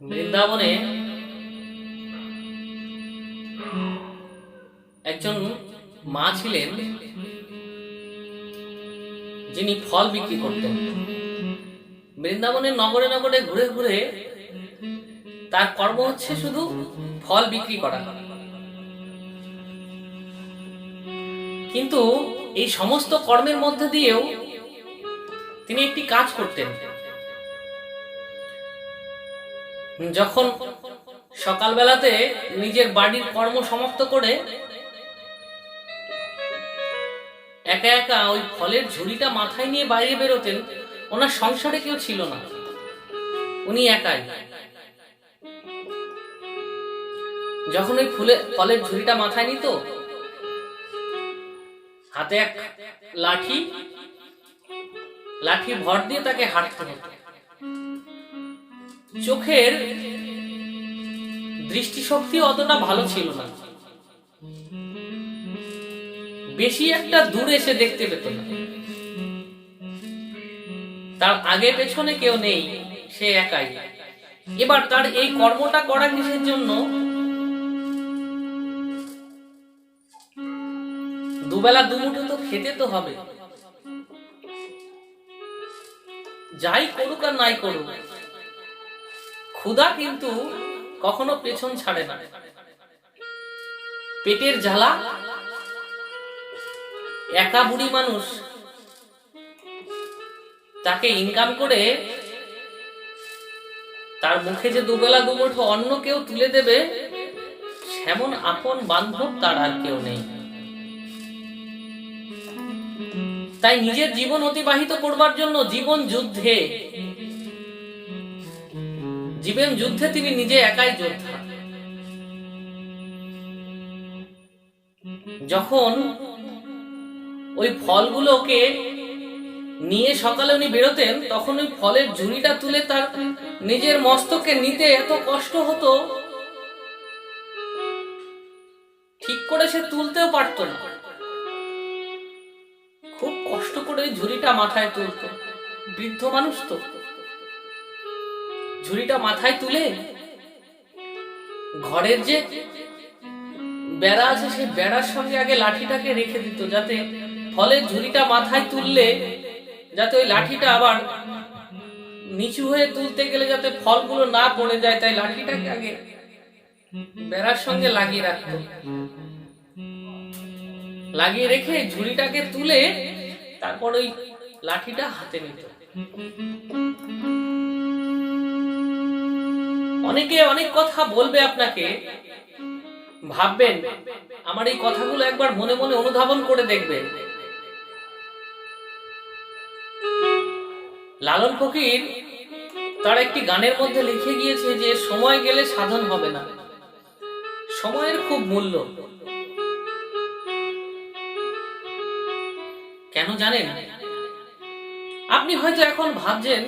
বৃন্দাবনে একজন মা ছিলেন, যিনি ফল বিক্রি করতেন। বৃন্দাবনের নগরে নগরে ঘুরে ঘুরে তার কর্ম হচ্ছে শুধু ফল বিক্রি করা। কিন্তু এই সমস্ত কর্মের মধ্যে দিয়েও তিনি একটি কাজ করতেন। যখন সকালবেলাতে নিজের বাড়ির কর্ম সমাপ্ত করে একা একা ওই ফলের ঝুড়িটা মাথায় নিয়ে বাইরে বেরোতেন, ওনার সংসারে কেউ ছিল না। উনি একাই। যখন ওই ফুলে, ফলের ঝুড়িটা মাথায় নিত, হাতে এক লাঠি লাঠি ভর দিয়ে তাকে হাঁটতে হতো। চোখের দৃষ্টিশক্তি অতটা ভালো ছিল না। বেশি একটা দূরে এসে দেখতে পেত না। তার আগে পেছনে কেউ নেই, সে একাই। এবার তার এই কর্মটা করা কিসের জন্য? দুবেলা দুমুঠো তো খেতে তো হবে। যাই করুক আর নাই করুক ক্ষুধা কিন্তু কখনো পেছন ছাড়ে না। পেটের জ্বালা, একা বুড়ি মানুষ তাকে ইনকাম করে তার মুখে যে দুবেলা দুমুঠো অন্য কেউ তুলে দেবে, সেমন আপন বান্ধব তার আর কেউ নেই। তাই নিজের জীবন অতিবাহিত করবার জন্য জীবন যুদ্ধে জীবন যুদ্ধে তিনি নিজে একাই যোদ্ধা। যখন ওই ফলগুলোকে নিয়ে সকালে উনি বেরোতেন, তখন ওই ফলের ঝুড়িটা তুলে তার নিজের মস্তকে নিতে এত কষ্ট হতো, ঠিক করে সে তুলতেও পারতো না। খুব কষ্ট করে ঝুড়িটা মাথায় তুলতো। বৃদ্ধ মানুষ তো। ঝুড়িটা মাথায় তুলে ঘরের যে বেড়া আছে, সেই বেড়ার সঙ্গে আগে লাঠিটাকে রেখে দিত, যাতে ফলের ঝুড়িটা মাথায় তুললে যাতে ওই লাঠিটা আবার নিচু হয়ে তুলতে গেলে যাতে ফলগুলো না পড়ে যায়, তাই লাঠিটাকে আগে বেড়ার সঙ্গে লাগিয়ে রাখত। লাগিয়ে রেখে ঝুড়িটাকে তুলে তারপর ওই লাঠিটা হাতে নিত। অনেকে অনেক কথা বলবে আপনাকে। ভাববেন, আমার এই কথাগুলো একবার মনে মনে অনুধাবন করে দেখবেন। লালন ফকির তার একটি গানের মধ্যে লিখে গিয়েছে যে, সময় গেলে সাধন হবে না। সময়ের খুব মূল্য। কেন জানেন? আপনি হয়তো এখন ভাবছেন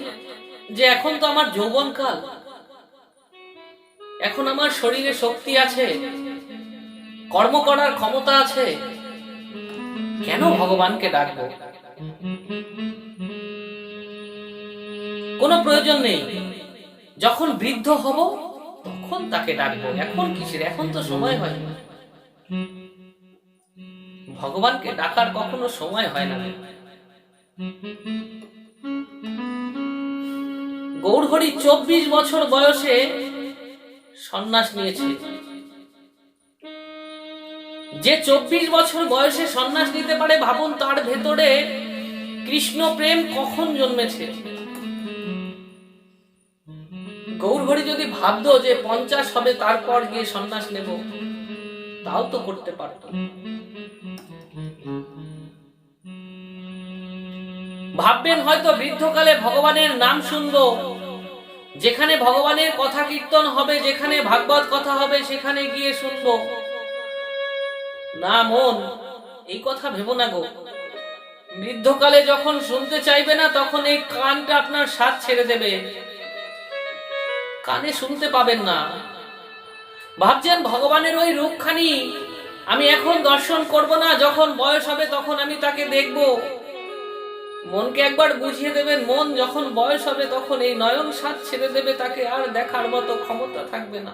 যে, এখন তো আমার যৌবনকাল। এখন আমার শরীরে শক্তি আছে, কর্ম করার ক্ষমতা আছে, কেন ভগবানকে ডাকবো? কোনো প্রয়োজন নেই। যখন বৃদ্ধ হব, তখন তাকে ডাকবো। এখন কিসের? এখন তো সময় হয় না। ভগবানকে ডাকার কখনো সময় হয় না। গৌরহরি চব্বিশ বছর বয়সে সন্ন্যাস নিয়েছে। যে চব্বিশ বছর বয়সে সন্ন্যাস নিতে পারে ভাবুন, তার ভেতরে কৃষ্ণ প্রেম কখন জন্মেছে? গৌরহরি যদি ভাবতো যে পঞ্চাশ হবে, তারপর গিয়ে সন্ন্যাস নেব, তাও তো করতে পারত। ভাববেন হয়তো বৃদ্ধকালে ভগবানের নাম শুনব যেখানে ভগবানের কথা কীর্তন হবে, যেখানে ভাগবত কথা হবে, সেখানে গিয়ে শুনব। না মন, এই কথা ভেবো না গো। বৃদ্ধকালে যখন শুনতে চাইবে না, তখন এই কানটা আপনার সাথ ছেড়ে দেবে। কানে শুনতে পাবেন না। ভাবছেন ভগবানের ওই রূপখানি আমি এখন দর্শন করব না, যখন বয়স হবে তখন আমি তাকে দেখব। মনকে একবার বুঝিয়ে দেবেন, মন যখন বয়স হবে তখন এই নয়ন সাত ছেড়ে দেবে, তাকে আর দেখার মতো ক্ষমতা থাকবে না।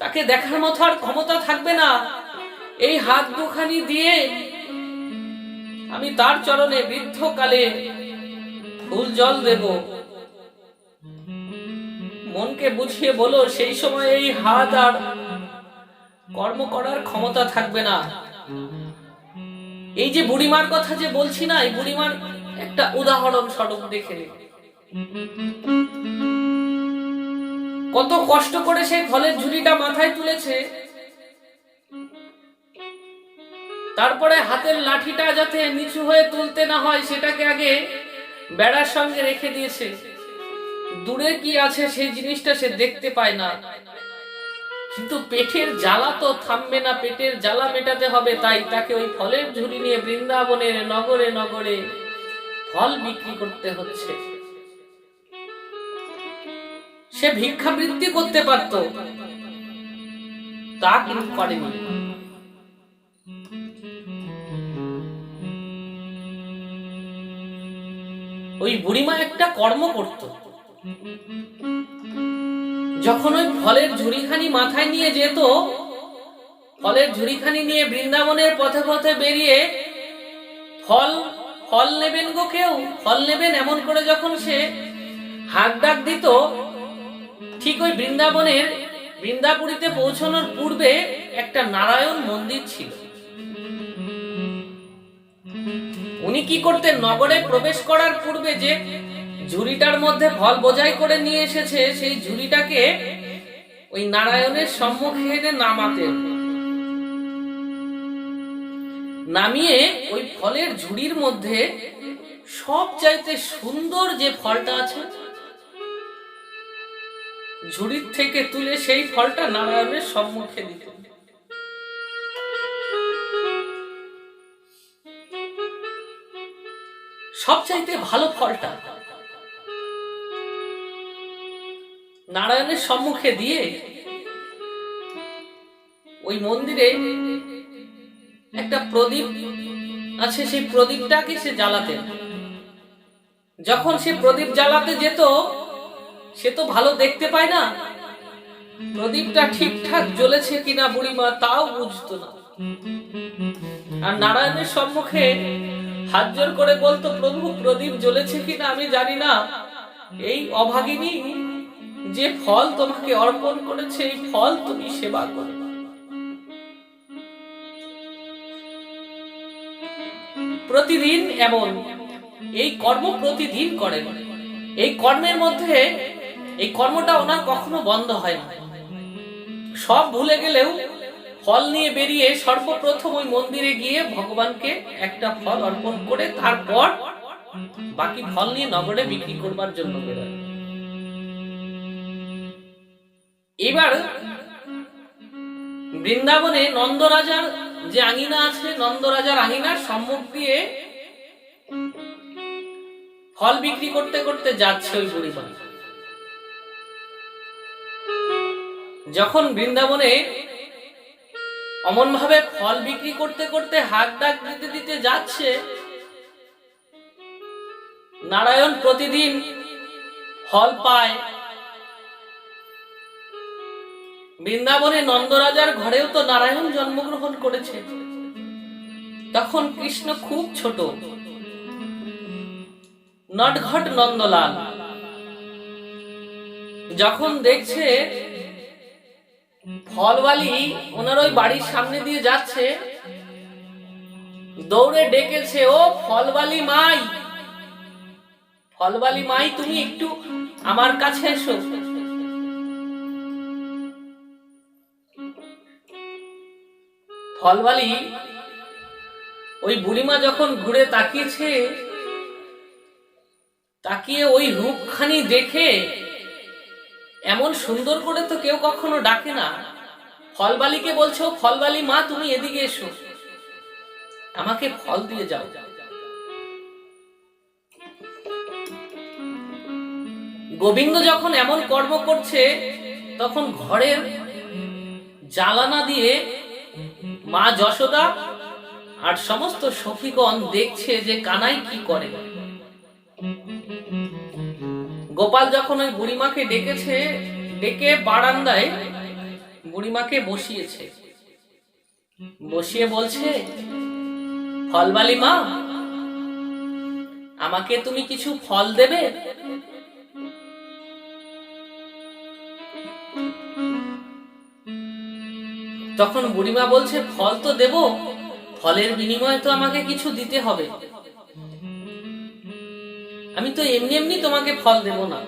তাকে দেখার মতো আর ক্ষমতা থাকবে না। এই হাত দুখানি দিয়ে আমি তার চরণে বৃদ্ধকালে ফুল জল দেব। মনকে বুঝিয়ে বলো, সেই সময় এই হাত আর কর্ম করার ক্ষমতা থাকবে না। এই যে বুড়িমার কথা যে বলছি না, এই বুড়িমার একটা উদাহরণ স্বরূপ দেখে কত কষ্ট করে সে ফলের ঝুড়িটা মাথায় তুলেছে, তারপরে হাতের লাঠিটা যাতে নিচু হয়ে তুলতে না হয়, সেটাকে আগে বেড়ার সঙ্গে রেখে দিয়েছে। দূরে কি আছে সেই জিনিসটা সে দেখতে পায় না। কিন্তু পেটের জ্বালা তো থামবে না, পেটের জ্বালা মেটাতে হবে, তাই তাকে ওই ফলের ঝুড়ি নিয়ে বৃন্দাবনের নগরে নগরে ফল বিক্রি করতে হচ্ছে। সে ভিক্ষাবৃত্তি করতে পারত, তা কিন্তু করেনি ওই বুড়িমা একটা কর্ম করত। যখন ওই ফলের ঝুড়িখানি মাথায় নিয়ে যেত, ফলের ঝুড়িখানি নিয়ে বৃন্দাবনের পথে পথে বেরিয়ে ফল ফল নেবেন গো কেউ? ফল নেবেন এমন করে যখন সে হাত ডাক দিত, ঠিক ওই বৃন্দাবনের, বৃন্দাপুরীতে পৌঁছানোর পূর্বে একটা নারায়ণ মন্দির ছিল। উনি কি করতেন? নগরে প্রবেশ করার পূর্বে যে ঝুড়িটার মধ্যে ফল বোঝাই করে নিয়ে এসেছে, সেই ঝুড়িটাকে ওই নারায়ণের সম্মুখে এনে নামাতেন নামিয়ে ওই ফলের ঝুড়ির মধ্যে সব চাইতে সুন্দর যে ফলটা আছে, ঝুড়ির থেকে তুলে সেই ফলটা নারায়ণের সম্মুখে দিতেন সবচাইতে ভালো ফলটা নারায়ণের সম্মুখে দিয়ে ওই মন্দিরে একটা প্রদীপ আছে, সেই প্রদীপটাকে সে জ্বালাতেন। যখন সে প্রদীপ জ্বালাতে যেত, সে তো ভালো দেখতে পায় না। প্রদীপটা ঠিকঠাক জ্বলেছে কিনা বুড়িমা তাও বুঝতো না। আর নারায়ণের সম্মুখে হাত জোর করে বলতো, প্রভু, প্রদীপ জ্বলেছে কিনা আমি জানি না। এই অভাগিনী যে ফল তোমাকে অর্পণ করেছে, এই ফল তুমি সেবা করো। প্রতিদিন এমন, এই কর্ম প্রতিদিন করেন। এই কর্মের মধ্যে, এই কর্মটা ওনার কখনো বন্ধ হয় না। সব ভুলে গেলেও ফল নিয়ে বেরিয়ে সর্বপ্রথম ওই মন্দিরে গিয়ে ভগবানকে একটা ফল অর্পণ করে তারপর বাকি ফল নিয়ে নগরে বিক্রি করবার জন্য বেরোয়। এবার বৃন্দাবনে নন্দরাজার যে আঙিনা আছে, নন্দরাজার আঙিনার সম্মুখ দিয়ে ফল বিক্রি করতে করতে যাচ্ছে ওই বুড়িমা। যখন বৃন্দাবনে অমন ভাবে ফল বিক্রি করতে করতে হাত ডাক দিতে দিতে যাচ্ছে, নারায়ণ প্রতিদিন ফল পায় বৃন্দাবনে নন্দরাজার ঘরেও তো নারায়ণ জন্মগ্রহণ করেছে। তখন কৃষ্ণ খুব ছোট। নটঘট নন্দলাল। যখন দেখছে ফলবালি ওনার ওই বাড়ির সামনে দিয়ে যাচ্ছে, দৌড়ে ডেকেছে, ও ফলবালি মাই! ফলবালি মাই, তুমি একটু আমার কাছে এসো। ফলবালি ওই বুড়িমা যখন ঘুরে তাকিয়েছে, তাকিয়ে ওই রূপখানি দেখে এমন সুন্দর করে তো কেউ কখনো ডাকে না। ফলবালিকে বলছো ফলবালি মা, তুমি এদিকে এসো। আমাকে ফল দিয়ে যাও। গোবিন্দ যখন এমন কর্ম করছে, তখন ঘরের জ্বালানা দিয়ে মা যশোদা আর সমস্ত সখীগণ দেখছে যে কানাই কি করে। গোপাল যখন ওই বুড়িমাকে ডেকেছে, ডেকে বারান্দায় বুড়িমাকে বসিয়েছে। বসিয়ে বলছে, ফলবালি মা, আমাকে তুমি কিছু ফল দেবে? তখন বুড়িমা বলছে, ফল তো দেব, ফলের বিনিময়ে তো আমাকে কিছু দিতে হবে। আমি তো এমনি এমনি তোমাকে ফল দেব না।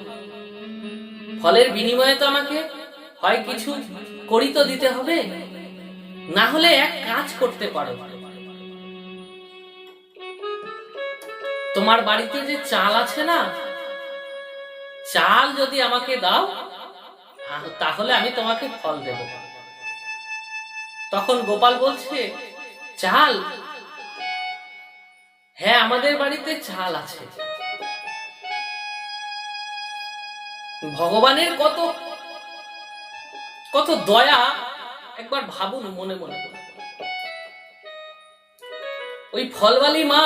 ফলের বিনিময়ে তো আমাকে হয় কিছু করি তো দিতে হবে। না হলে এক কাজ করতে পারো। তোমার বাড়িতে যে চাল আছে না, চাল যদি আমাকে দাও, তাহলে আমি তোমাকে ফল দেব। তখন গোপাল বলছে, চাল? হ্যাঁ আমাদের বাড়িতে চাল আছে। ভগবানের কত কত দয়া একবার ভাবুন মনে মনে। ওই ফলবালি মা,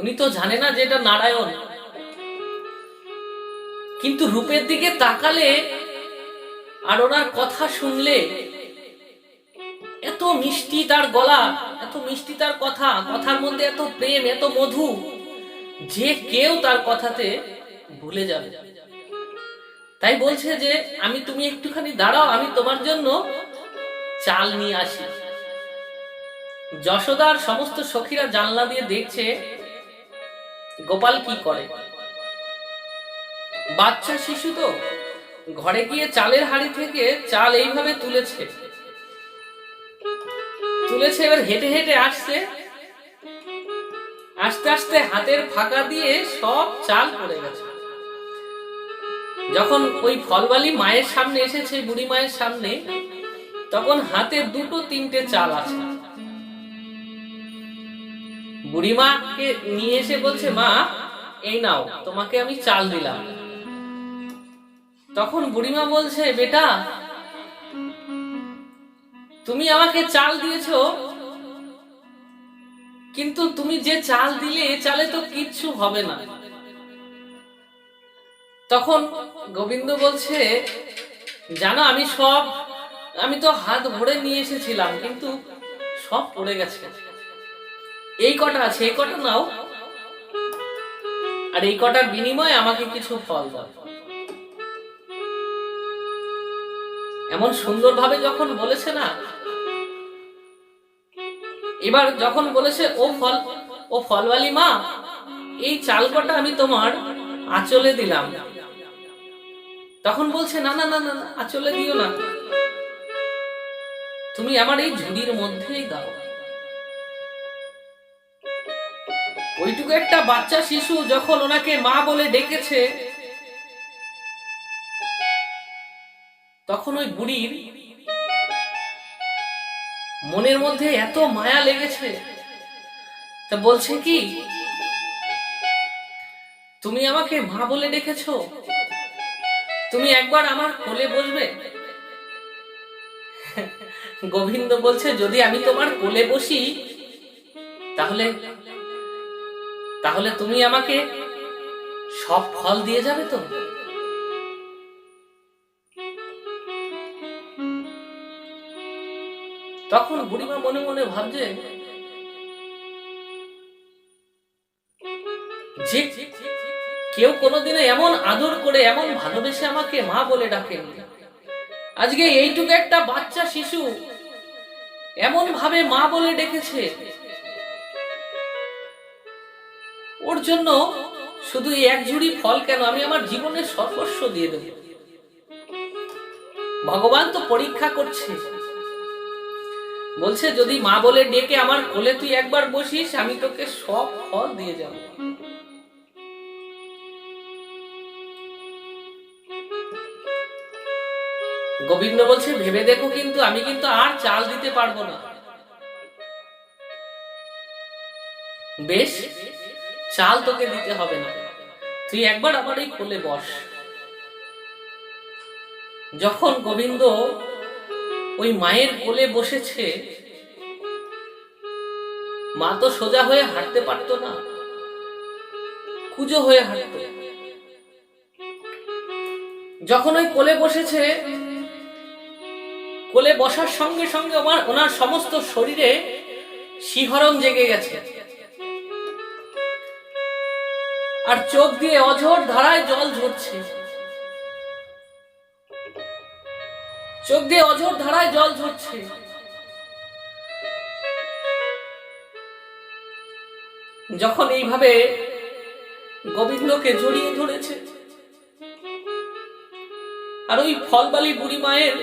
উনি তো জানে না যে এটা নারায়ণ। কিন্তু রূপের দিকে তাকালে আর ওনার কথা শুনলে এত মিষ্টি তার গলা, এত মিষ্টি তার কথা, কথার মধ্যে এত প্রেম, এত মধু, যে কেউ তার কথাতে ভুলে যাবে। তাই বলছে যে, আমি তুমি একটুখানি দাঁড়াও, আমি তোমার জন্য চাল নিয়ে আসি। যশোদার সমস্ত সখীরা জানলা দিয়ে দেখছে, গোপাল কি করে? বাচ্চা শিশু তো ঘরে গিয়ে চালের হাড়ি থেকে চাল এইভাবে তুলেছে। তুলেছে, এবার হেঁটে হেঁটে আসছে। আস্তে আস্তে হাতের ফাঁকা দিয়ে সব চাল পড়ে গেছে। যখন ওই ফলবালি মায়ের সামনে এসেছে, বুড়ি মায়ের সামনে, তখন হাতে দুটো তিনটে চাল আছে। বুড়ি বুড়িমাকে নিয়ে এসে বলছে, মা, এই নাও, তোমাকে আমি চাল দিলাম। তখন বুড়িমা বলছে, বেটা, তুমি আমাকে চাল দিয়েছ, কিন্তু তুমি যে চাল দিলে চালে তো কিচ্ছু হবে না। তখন গোবিন্দ বলছে, জানো, আমি সব, আমি তো হাত ভরে নিয়ে এসেছিলাম, কিন্তু সব পড়ে গেছে। এই কটা আছে, এই কটা নাও, আর এই কটার বিনিময়ে আমাকে কিছু ফল দাও। এমন সুন্দরভাবে যখন বলেছে না, এবার যখন বলেছে, ও ফল, ও ফলওয়ালি মা, এই চাল কটা আমি তোমার আঁচলে দিলাম। তখন বলছে না না না না, আঁচলে দিও না। তুমি আমার এই ঝুড়ির মধ্যেই দাও। ওইটুকু একটা বাচ্চা শিশু যখন ওনাকে মা বলে ডেকেছে তখন ওই বুড়ির মনের মধ্যে এত মায়া লেগেছে। তা বলছে কি, তুমি আমাকে মা বলে ডেকেছ? তুমি একবার আমার কোলে বসবে? গোবিন্দ বলছে, যদি আমি তোমার কোলে বসি, তাহলে তাহলে তুমি আমাকে সব ফল দিয়ে যাবে তো? তখন বুড়িমা মনে মনে ভাবছে কেউ কোনোদিনও এমন আদর করে, এমন ভালোবেসে আমাকে মা বলে ডাকেনি। আজকে এইটুকু একটা বাচ্চা শিশু এমন ভাবে মা বলে ডেকেছে। ওর জন্য শুধু এক ঝুড়ি ফল কেন? আমি আমার জীবনের সর্বস্ব দিয়ে দেব। ভগবান তো পরীক্ষা করছে। বলছে, যদি মা বলে ডেকে আমার কোলে তুই একবার বসিস, আমি তোকে সব ফল দিয়ে যাব। গোবিন্দ বলছে, ভেবে দেখো কিন্তু, আমি কিন্তু আর চাল দিতে পারব না। বেশ, চাল তোকে দিতে হবে না। তুই একবার আমার এই কোলে বস। যখন গোবিন্দ ওই মায়ের কোলে বসেছে। মা তো সোজা হয়ে হাঁটতে পারতো না। কুজো হয়ে হাঁটতো। যখন ওই কোলে বসেছে, কোলে বসার সঙ্গে সঙ্গে আমার ওনার সমস্ত শরীরে শিহরণ জেগে গেছে। আর চোখ দিয়ে অঝোর ধারায় জল ঝরছে। চোখ দিয়ে অঝোর ধারায় জল ঝরছে। যখন এইভাবে গোবিন্দকে জড়িয়ে ধরেছে, আর ওই ফলবালি বুড়ি মায়ের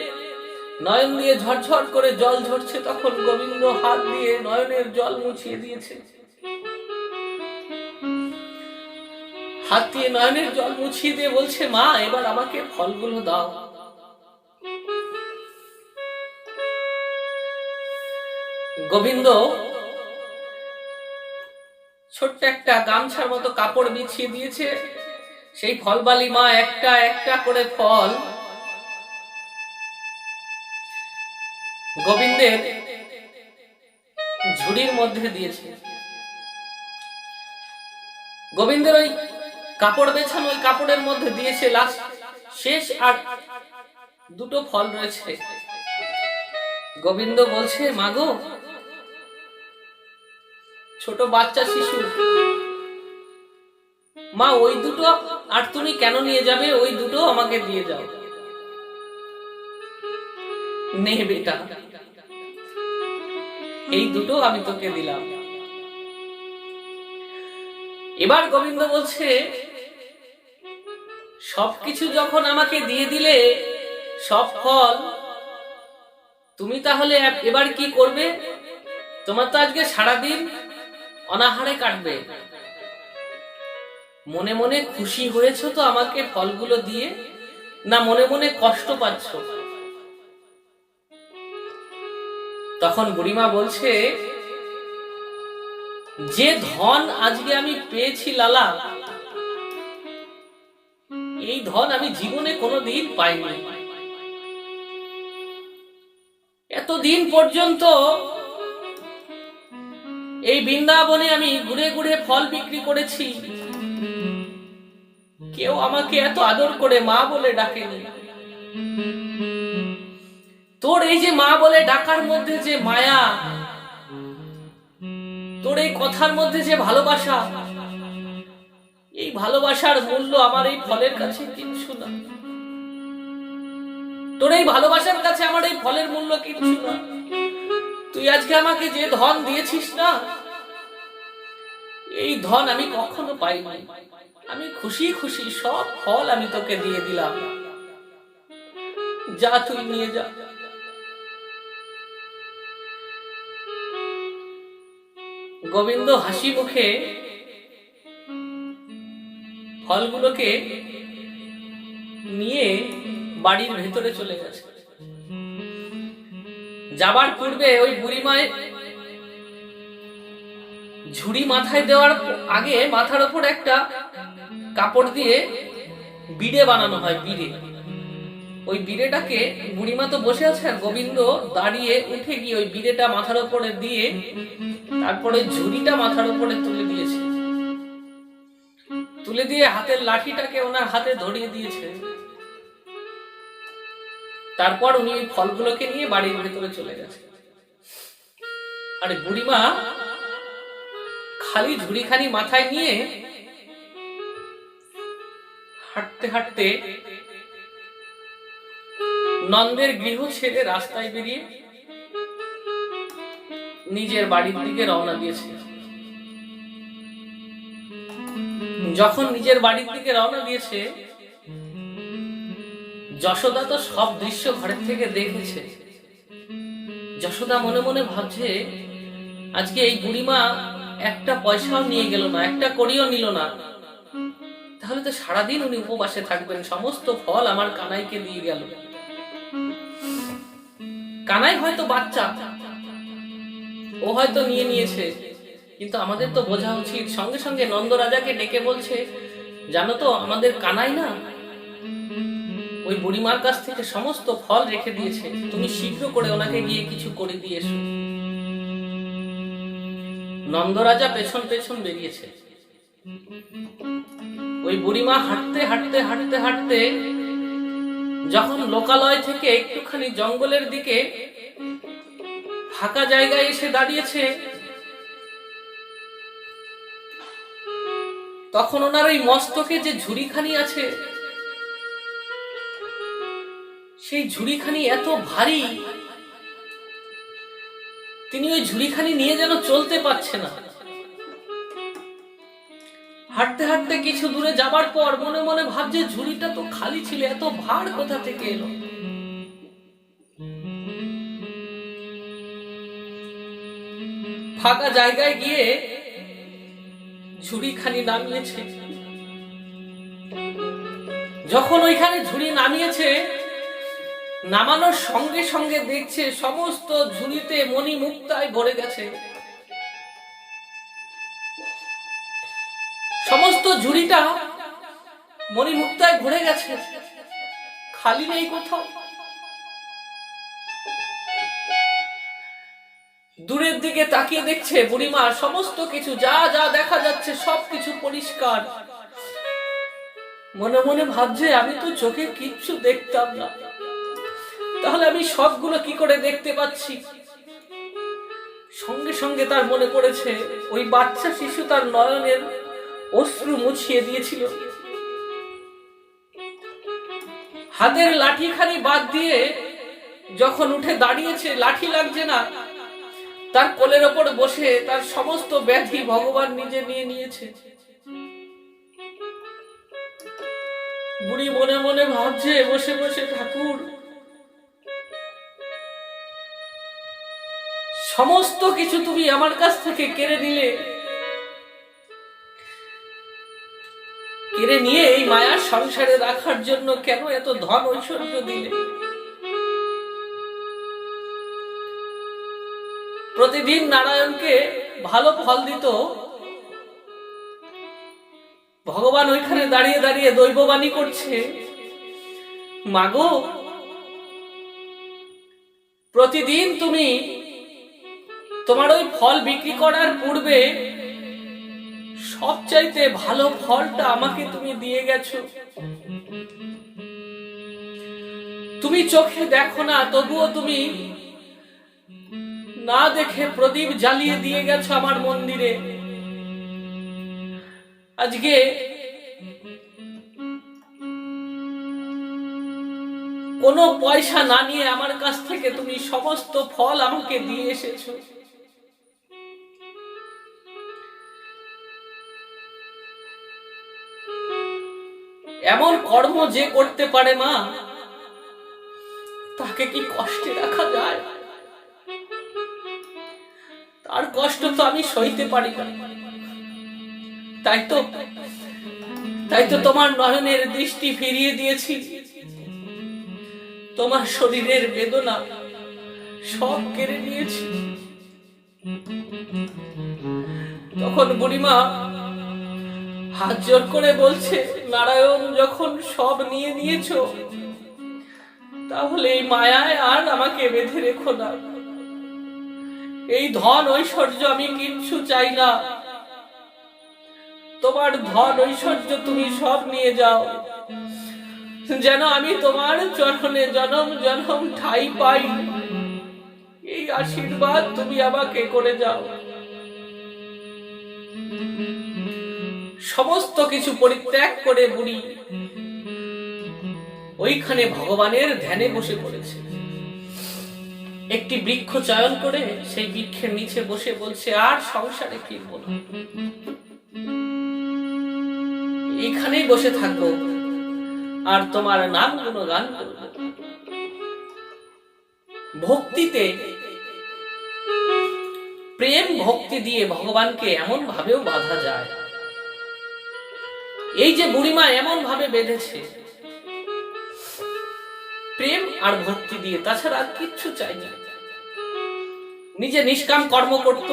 নয়ন দিয়ে ঝরঝর করে জল ঝরছে, তখন গোবিন্দ হাত দিয়ে নয়নের জল মুছিয়ে দিয়েছে। হাত দিয়ে নয়নের জল মুছিয়ে দিয়ে বলছে, মা, এবার আমাকে ফলগুলো দাও। গোবিন্দ, ছোট্ট একটা গামছার মতো কাপড় বিছিয়ে দিয়েছে। সেই ফলবালি মা একটা একটা করে ফল গোবিন্দের ঝুড়ির মধ্যে দিয়েছে। গোবিন্দের ওই কাপড় বেছানো ওই কাপড়ের মধ্যে দিয়েছে লাস্ট শেষ আর দুটো ফল রয়েছে। গোবিন্দ বলছে মাগো ছোট বাচ্চা শিশু। মা, ওই দুটো আর তুমি কেন নিয়ে যাবে? ওই দুটো আমাকে দিয়ে যাও। নে বেটা, এই দুটো আমি তোকে দিলাম। এবার গোবিন্দ বলছে, সবকিছু যখন আমাকে দিয়ে দিলে, সব ফল, তুমি তাহলে এবার কি করবে? তোমার তো আজকে সারাদিন অনাহারে কাটবে। মনে মনে খুশি হয়েছো তো আমাকে ফলগুলো দিয়ে? না, মনে মনে কষ্ট পাচ্ছ? তখন বুড়িমা বলছে, যে ধন আজকে আমি পেয়েছি লালা, এই ধন আমি জীবনে কোনোদিন পাইনি। এতদিন পর্যন্ত এই বৃন্দাবনে আমি ঘুরে ঘুরে ফল বিক্রি করেছি। কেউ আমাকে এত আদর করে মা বলে ডাকেনি। তোর এই যে মা বলে ডাকার মধ্যে যে মায়া, তোর এই কথার মধ্যে যে ভালোবাসা, এই ভালোবাসার মূল্য আমার এই ফলের কাছে কিচ্ছু না। তোর এই ভালোবাসার কাছে আমার এই ফলের মূল্য কিচ্ছু না। তুই আজকে আমাকে যে ধন দিয়েছিস না, এই ধন আমি কখনো পাই পাইনি। আমি খুশি খুশি সব ফল আমি তোকে দিয়ে দিলাম। যা তুই নিয়ে যা। গোবিন্দ হাসি মুখে ফলগুলোকে নিয়ে বাড়ির ভেতরে চলে গেছে। যাবার পূর্বে ওই বুড়িমায় ঝুড়ি মাথায় দেওয়ার আগে মাথার ওপর একটা কাপড় দিয়ে বিড়ে বানানো হয়, বিড়ে। ওই বিড়েটাকে বুড়িমা তো বসে আছে আর গোবিন্দ দাঁড়িয়ে উঠে গিয়ে ওই বিড়েটা মাথার ওপরে দিয়ে তারপরে ঝুড়িটা মাথার উপরে তুলে দিয়েছে। তুলে দিয়ে হাতের লাঠিটাকে ওনার হাতে ধরিয়ে দিয়েছে। তারপর উনি ওই ফলগুলোকে নিয়ে বাড়ির ভেতরে চলে গেছে। আরে বুড়িমা, খালি ঝুড়িখানি মাথায় নিয়ে হাঁটতে হাঁটতে নন্দের গৃহ ছেড়ে রাস্তায় বেরিয়ে নিজের বাড়ির দিকে রওনা দিয়েছে। যখন নিজের বাড়ির দিকে রওনা দিয়েছে যশোদা তো সব দৃশ্য ঘরের থেকে দেখেছে। যশোদা মনে মনে ভাবছে, আজকে এই বুড়িমা একটা পয়সাও নিয়ে গেল না, একটা করিও নিল না। তাহলে তো সারাদিন উনি উপবাসে থাকবেন, সমস্ত ফল আমার কানাইকে দিয়ে গেল। কানাই হয়তো বাচ্চা, ও হয়তো নিয়ে নিয়েছে, কিন্তু আমাদের তো বোঝা উচিত। সঙ্গে সঙ্গে নন্দ রাজাকে ডেকে বলছে, জানো তো, আমাদের কানাই না? ওই বুড়িমার কাছ থেকে সমস্ত ফল রেখে দিয়েছে। তুমি শীঘ্র করে ওনাকে গিয়ে কিছু করে দিয়ে এসো। নন্দরাজা পেছন পেছন বেরিয়েছে। ওই বুড়িমা হাঁটতে হাঁটতে হাঁটতে হাঁটতে যখন লোকালয় থেকে একটুখানি জঙ্গলের দিকে ফাঁকা জায়গায় এসে দাঁড়িয়েছে, তখন ওনার ওই মস্তকে যে ঝুড়িখানি আছে সেই ঝুড়িখানি এত ভারী, তিনি ওই ঝুড়িখানি নিয়ে যেন চলতে পারছে না। হাঁটতে হাঁটতে কিছু দূরে যাবার পর মনে মনে ভাবছে ঝুড়িটা তো খালি ছিল, এত ভার কোথা থেকে এলো? ফাঁকা জায়গায় গিয়ে ঝুড়িখানি নামিয়েছে। যখন ওইখানে ঝুড়ি নামিয়েছে নামানোর সঙ্গে সঙ্গে দেখছে সমস্ত ঝুড়িতে মণি মুক্তায় ভরে গেছে। সমস্ত ঝুড়িটা মণি মুক্তায় ভরে গেছে। খালি নেই কোথাও। দূরের দিকে তাকিয়ে দেখছে বুড়িমা, সমস্ত কিছু, যা যা দেখা যাচ্ছে সবকিছু পরিষ্কার। মনে মনে ভাবছে, আমি তো চোখে কিচ্ছু দেখতাম না। তাহলে আমি সবগুলো কি করে দেখতে পাচ্ছি? সঙ্গে সঙ্গে তার মনে পড়েছে, ওই বাচ্চা শিশু তার নয়নের অশ্রু মুছিয়ে দিয়েছিল। হাতের লাঠিখানি বাদ দিয়ে যখন উঠে দাঁড়িয়েছে, লাঠি লাগছে না, তার কোলের ওপর বসে তার সমস্ত ব্যাধি ভগবান নিজে নিয়ে নিয়েছে। বুড়ি মনে মনে ভাবছে, বসে বসে ঠাকুর সমস্ত কিছু তুমি আমার কাছ থেকে কেড়ে নিলে। কেড়ে নিয়ে এই মায়ার সংসারে রাখার জন্য কেন এত ধন ঐশ্বর্য দিলে? প্রতিদিন নারায়ণকে ভালো ফল দিত। ভগবান ওইখানে দাঁড়িয়ে দাঁড়িয়ে দৈববাণী করছে, মাগো, প্রতিদিন তুমি তোমার ওই ফল বিক্রি করার পূর্বে সবচাইতে ভালো ফলটা আমাকে তুমি দিয়ে গেছো। তুমি চোখে দেখো না, তবুও তুমি না দেখে প্রদীপ জ্বালিয়ে দিয়ে গেছো আমার মন্দিরে। আজকে কোনো পয়সা না নিয়ে আমার কাছ থেকে তুমি সমস্ত ফল আমাকে দিয়ে এসেছ। এমন কর্ম যে করতে পারে মা, তাকে কি কষ্টে রাখা যায়? তার কষ্ট তো আমি সইতে পারি না। তাই তো তাই তো তোমার নয়নের দৃষ্টি ফিরিয়ে দিয়েছি। তোমার শরীরের বেদনা সব কেড়ে নিয়েছি। তখন বুড়িমা হাত জোর করে বলছে, নারায়ণ, যখন সব নিয়ে নিয়েছো, তাহলে এই মায়ায় আর আমাকে বেঁধে রেখো না। এই ধন ঐশ্বর্য আমি কিচ্ছু চাই না। তোমার ধন ঐশ্বর্য তুমি সব নিয়ে যাও। যেন আমি তোমার চরণে জনম জনম ঠাই পাই। এই আশীর্বাদ তুমি আমাকে করে যাও। সমস্ত কিছু পরিত্যাগ করে বুড়ি ওইখানে ভগবানের ধ্যানে বসে পড়েছে। একটি বৃক্ষ চয়ন করে সেই বৃক্ষের নিচে বসে বলছে, আর সংসারে ফিরবো না। এখানেই বসে থাকব। আর তোমার নামগুলো গান ভক্তিতে, প্রেম ভক্তি দিয়ে ভগবানকে এমন ভাবেও বাধা যায়। এই যে বুড়িমা এমন ভাবে বেঁধেছে। প্রেম আর ভক্তি দিয়ে তাছাড়া আর কিচ্ছু চাই না। নিজে নিষ্কাম কর্ম করত।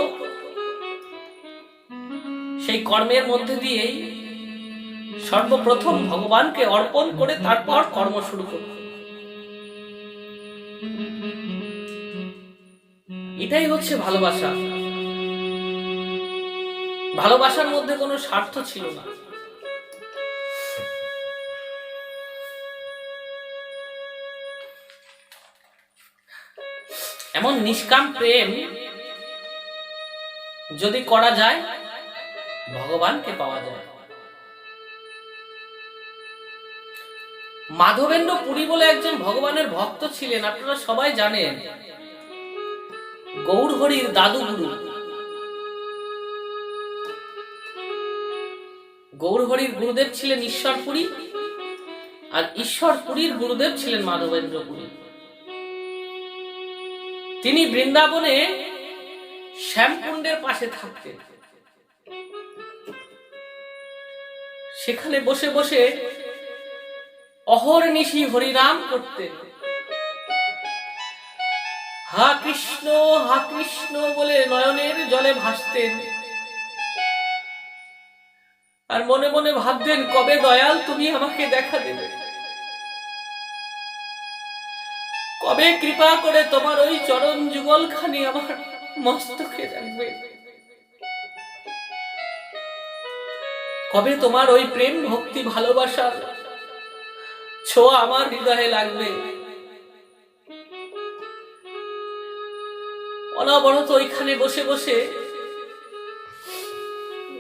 সেই কর্মের মধ্যে দিয়েই সর্বপ্রথম ভগবানকে অর্পণ করে তারপর কর্ম শুরু করব এটাই হচ্ছে ভালোবাসা। ভালোবাসার মধ্যে কোনো স্বার্থ ছিল না। এমন নিষ্কাম প্রেম যদি করা যায়, ভগবানকে পাওয়া যায়। মাধবেন্দ্র পুরী বলে একজন ভগবানের ভক্ত ছিলেন, আপনারা সবাই জানেন। গৌর হরির দাদু গুরু গৌর হরির গুরুদেব ছিলেন ঈশ্বরপুরী, আর ঈশ্বরপুরীর গুরুদেব ছিলেন মাধবেন্দ্র পুরী। তিনি বৃন্দাবনে শ্যামকুণ্ডের পাশে থাকতেন। সেখানে বসে বসে অহর্নিশি হরিনাম করতেন। হা কৃষ্ণ হা কৃষ্ণ বলে নয়নের জলে ভাসতেন। আর মনে মনে ভাবতেন, কবে দয়াল তুমি আমাকে দেখা দেবে? কবে কৃপা করে তোমার ওই চরণ যুগল খানি আমার মস্তকে রাখবে। কবে তোমার ওই প্রেম ভক্তি ভালোবাসা ছোঁয়া আমার হৃদয়ে লাগবে? অনবরত ওইখানে বসে বসে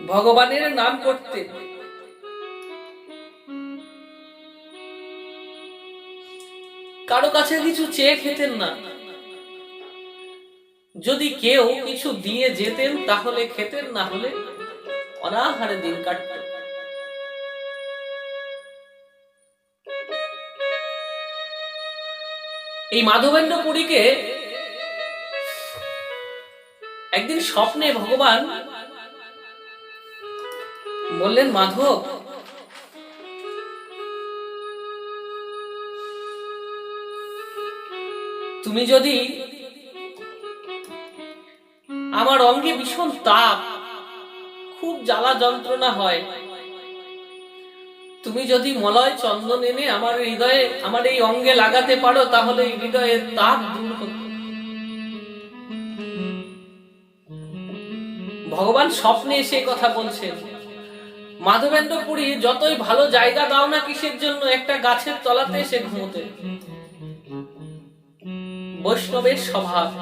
ভগবানের নাম করতে কারও কাছে কিছু চেয়ে খেতেন না। যদি কেউ কিছু দিয়ে যেতেন, তাহলে খেতেন, না হলে অনাহারে দিন কাটতেন এই মাধবেন্দ্র পুরীকে একদিন স্বপ্নে ভগবান বললেন, মাধব তুমি যদি আমার অঙ্গে ভীষণ তাপ, খুব জ্বালা যন্ত্রণা হয়, তুমি যদি মলয় চন্দন এনে আমার হৃদয়ে, আমার এই অঙ্গে লাগাতে পারো, তাহলে এই হৃদয়ের তাপ দূর হতো। ভগবান স্বপ্নে এসে কথা বলছেন, মাধবেন্দ্রপুরী, যতই ভালো জায়গা দাও না কিসের জন্য, একটা গাছের তলাতে এসে ঘুমোতে। বৈষ্ণবের স্বভাব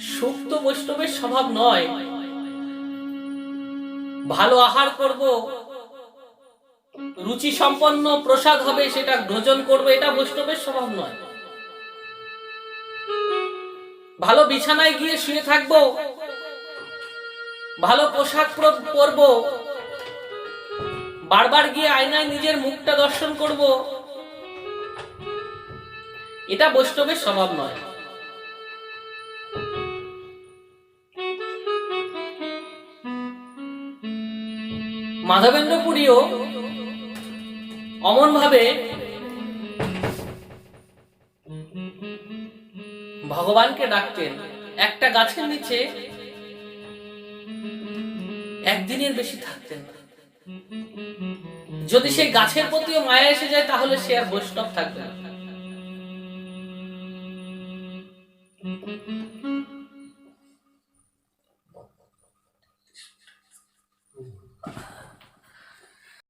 সুখ তো বৈষ্ণবের স্বভাব নয়। ভালো আহার করব রুচি সম্পন্ন প্রসাদ হবে, সেটা ভোজন করব, এটা বৈষ্ণবের স্বভাব নয়। ভালো বিছানায় গিয়ে শুয়ে থাকব, ভালো পোশাক পর- পরবো, বারবার গিয়ে আয়নায় নিজের মুখটা দর্শন করব এটা বৈষ্ণবের স্বভাব নয়। মাধবেন্দ্র পুরীও অমন ভাবে ভগবানকে ডাকতেন। একটা গাছের নিচে একদিনের বেশি থাকতেন যদি সেই গাছের প্রতিও মায়া এসে যায়, তাহলে সে আর বৈষ্ণব থাকবে